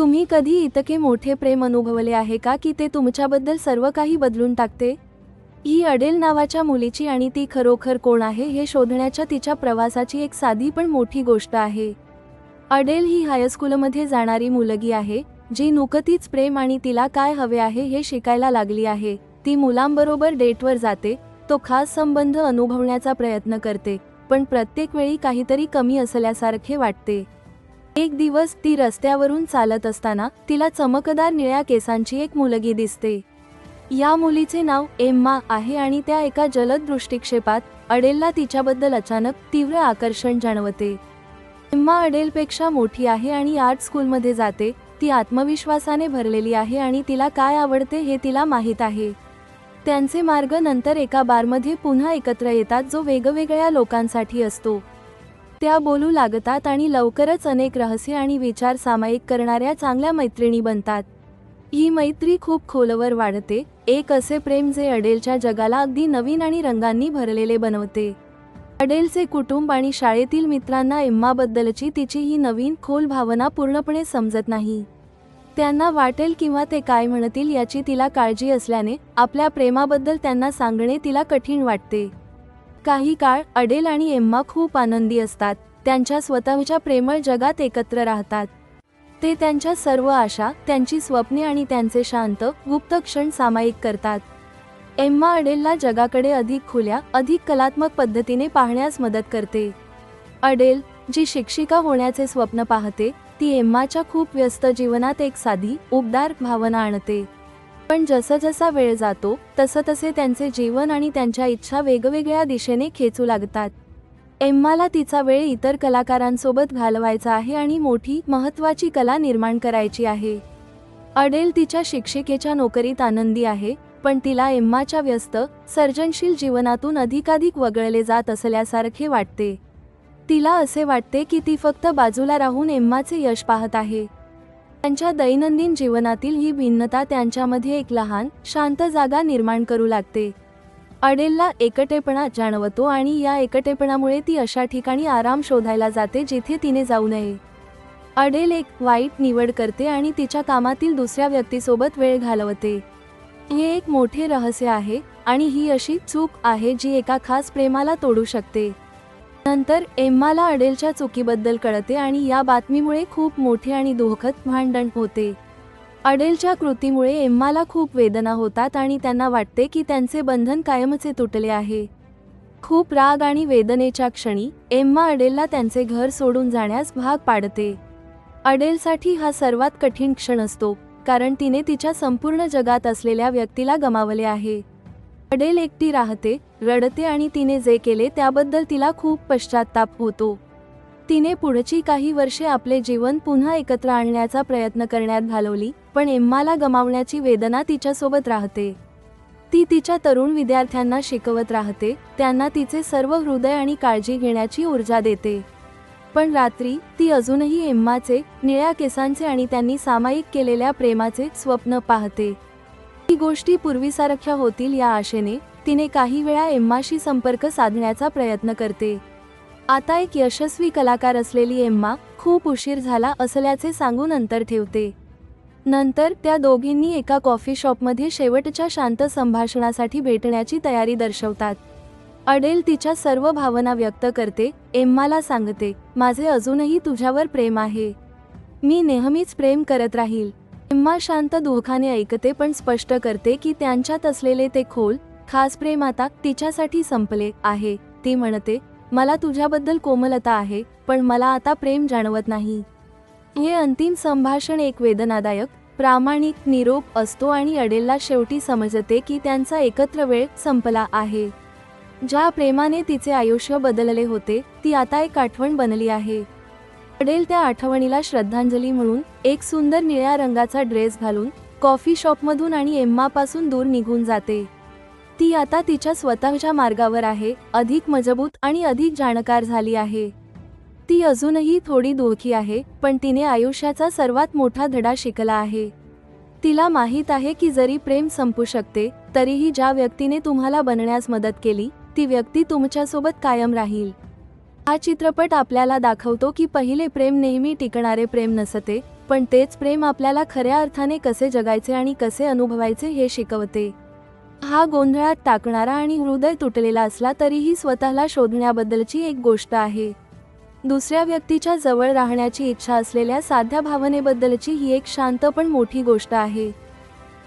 तुम्ही कधी इतके मोठे प्रेम अनुभवले आहे का की ते तुमच्याबद्दल सर्व काही बदलून टाकते? ही अडेल नावाच्या मुलीची आणि ती खरोखर कोण आहे हे शोधण्याच्या तिच्या प्रवासाची एक साधी पण मोठी गोष्ट आहे. अडेल ही हायस्कूलमध्ये जाणारी मुलगी आहे जी नुकतीच प्रेम आणि तिला काय हवे आहे हे शिकायला लागली आहे. ती मुलांबरोबर डेटवर जाते तो खास संबंध अनुभवण्याचा प्रयत्न करते पण प्रत्येक वेळी काहीतरी कमी असल्यासारखे वाटते. एक दिवस ती रस्त्यावरून चालत असताना तिला चमकदार निळ्या केसांची एक मुलगी दिसते. या मुलीचे नाव एम्मा आहे आणि त्या एका जलद दृष्टिक्षेपात अडेलला तिच्याबद्दल अचानक तीव्र आकर्षण जाणवते. एम्मा अडेलपेक्षा मोठी आहे आणि आर्ट स्कूलमध्ये जाते ती आत्मविश्वासाने भरलेली आहे आणि तिला काय आवडते हे तिला माहीत आहे. त्यांचे मार्ग नंतर एका बारमध्ये पुन्हा एकत्र येतात जो वेगवेगळ्या लोकांसाठी असतो. त्या बोलू लागतात आणि लवकरच अनेक रहस्य आणि विचार सामायिक करणाऱ्या चांगल्या मैत्रिणी बनतात. ही मैत्री खूप खोलवर वाढते एक असे प्रेम जे अडेलच्या जगाला अगदी नवीन आणि रंगांनी भरलेले बनवते. अडेलचे कुटुंब आणि शाळेतील मित्रांना एम्माबद्दलची तिची ही नवीन खोल भावना पूर्णपणे समजत नाही. त्यांना वाटेल किंवा ते काय म्हणतील याची तिला काळजी असल्याने आपल्या प्रेमाबद्दल त्यांना सांगणे तिला कठीण वाटते. काही काळ अडेल आणि एम्मा खूप आनंदी असतात. त्यांच्या स्वतःच्या प्रेमळ जगात एकत्र राहतात. ते त्यांच्या सर्व आशा त्यांची स्वप्ने आणि त्यांचे शांत गुप्त क्षण सामायिक करतात. एम्मा अडेलला जगाकडे अधिक खुल्या अधिक कलात्मक पद्धतीने पाहण्यास मदत करते. अडेल जी शिक्षिका होण्याचे स्वप्न पाहते ती एम्माच्या खूप व्यस्त जीवनात एक साधी उबदार भावना आणते. पण जसं जसा वेळ जातो तसं तसे त्यांचे जीवन आणि त्यांच्या इच्छा वेगवेगळ्या दिशेने खेचू लागतात. एम्माला तिचा वेळ इतर कलाकारांसोबत घालवायचा आहे आणि मोठी महत्वाची कला निर्माण करायची आहे. अडेल तिच्या शिक्षिकेच्या नोकरीत आनंदी आहे पण तिला एम्माच्या व्यस्त सर्जनशील जीवनातून अधिकाधिक वगळले जात असल्यासारखे वाटते. तिला असे वाटते की ती फक्त बाजूला राहून एम्माचे यश पाहत आहे. त्यांच्या दैनंदिन जीवनातील ही भिन्नता त्यांच्यामध्ये एक लहान शांत जागा निर्माण करू लागते. अडेलला एकटेपणा जाणवतो आणि या एकटेपणामुळे ती अशा ठिकाणी आराम शोधायला जाते जिथे तिने जाऊ नये. अडेल एक वाईट निवड करते आणि तिच्या कामातील दुसऱ्या व्यक्तीसोबत वेळ घालवते. हे एक मोठे रहस्य आहे आणि ही अशी चूक आहे जी एका खास प्रेमाला तोडू शकते. नंतर एम्माला अडेलच्या चुकीबद्दल कळते आणि या बातमीमुळे खूप मोठे आणि दुःखद भांडण होते. अडेलच्या कृतीमुळे एम्माला खूप वेदना होतात आणि त्यांना वाटते की त्यांचे बंधन कायमचे तुटले आहे. खूप राग आणि वेदनेच्या क्षणी एम्मा अडेलला त्यांचे घर सोडून जाण्यास भाग पाडते. अडेलसाठी हा सर्वात कठीण क्षण असतो कारण तिने तिच्या संपूर्ण जगात असलेल्या व्यक्तीला गमावले आहे. अडेल एकटी राहते रडते आणि तिने जे केले त्याबद्दल तिला खूप पश्चाताप होतो. तिने पुढची काही वर्षे आपले जीवन पुन्हा एकत्र आणण्याचा प्रयत्न करण्यात घालवली पण एम्माला गमावण्याची वेदना तिच्यासोबत राहते. ती तिच्या तरुण विद्यार्थ्यांना शिकवत राहते त्यांना तिचे सर्व हृदय आणि काळजी घेण्याची ऊर्जा देते. पण रात्री ती अजूनही एम्माचे निळ्या केसांचे आणि त्यांनी सामायिक केलेल्या प्रेमाचे स्वप्न पाहते. गोष्टी पूर्वीसारख्या होतील या आशेने तिने काही वेळा एम्माशी संपर्क साधण्याचा प्रयत्न करते. आता एक यशस्वी कलाकार असलेली एम्मा खूप उशीर झाला असल्याचे सांगून अंतर ठेवते. नंतर त्या दोघींनी एका कॉफी शॉपमध्ये शेवटच्या शांत संभाषणासाठी भेटण्याची तयारी दर्शवतात. अडेल तिच्या सर्व भावना व्यक्त करते एम्माला सांगते माझे अजूनही तुझ्यावर प्रेम आहे. मी नेहमीच प्रेम करत राहील. किंवा शांत दुःखाने ऐकते पण स्पष्ट करते की त्यांच्यात असलेले ते खोल खास प्रेम आता तिच्यासाठी संपले आहे. ती म्हणते मला तुझ्याबद्दल कोमलता आहे पण मला आता प्रेम जाणवत नाही. हे अंतिम संभाषण एक वेदनादायक प्रामाणिक निरोप असतो आणि अडेलला शेवटी समजते की त्यांचा एकत्र वेळ संपला आहे. ज्या प्रेमाने तिचे आयुष्य बदलले होते ती आता एक आठवण बनली आहे. पडेल त्या आठवणीला श्रद्धांजली म्हणून एक सुंदर निळ्या रंगाचा ड्रेस घालून कॉफी शॉपमधून आणि एम्मापासून दूर निघून जाते. ती आता तिच्या स्वतःच्या मार्गावर आहे अधिक मजबूत आणि अधिक जाणकार झाली आहे. ती अजूनही थोडी दुःखी आहे पण तिने आयुष्याचा सर्वात मोठा धडा शिकला आहे. तिला माहीत आहे की जरी प्रेम संपू शकते तरीही ज्या व्यक्तीने तुम्हाला बनण्यास मदत केली ती व्यक्ती तुमच्यासोबत कायम राहील. हा चित्रपट आपल्याला दाखवतो की पहिले प्रेम नेहमी टिकणारे प्रेम नसते पण तेच प्रेम आपल्याला खऱ्या अर्थाने कसे जगायचे आणि कसे अनुभवायचे हे शिकवते. हा गोंधळात टाकणारा आणि हृदय तुटलेला असला तरीही स्वतःला शोधण्याबद्दलची एक गोष्ट आहे. दुसऱ्या व्यक्तीच्या जवळ राहण्याची इच्छा असलेल्या साध्या भावनेबद्दलची ही एक शांत पण मोठी गोष्ट आहे.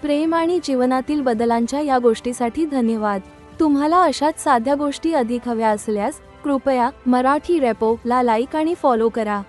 प्रेम आणि जीवनातील बदलांच्या या गोष्टीसाठी धन्यवाद. तुम्हाला अशाच साध्या गोष्टी अधिक हव्या असल्यास कृपया मराठी रेपो ला लाईक आणि फॉलो करा.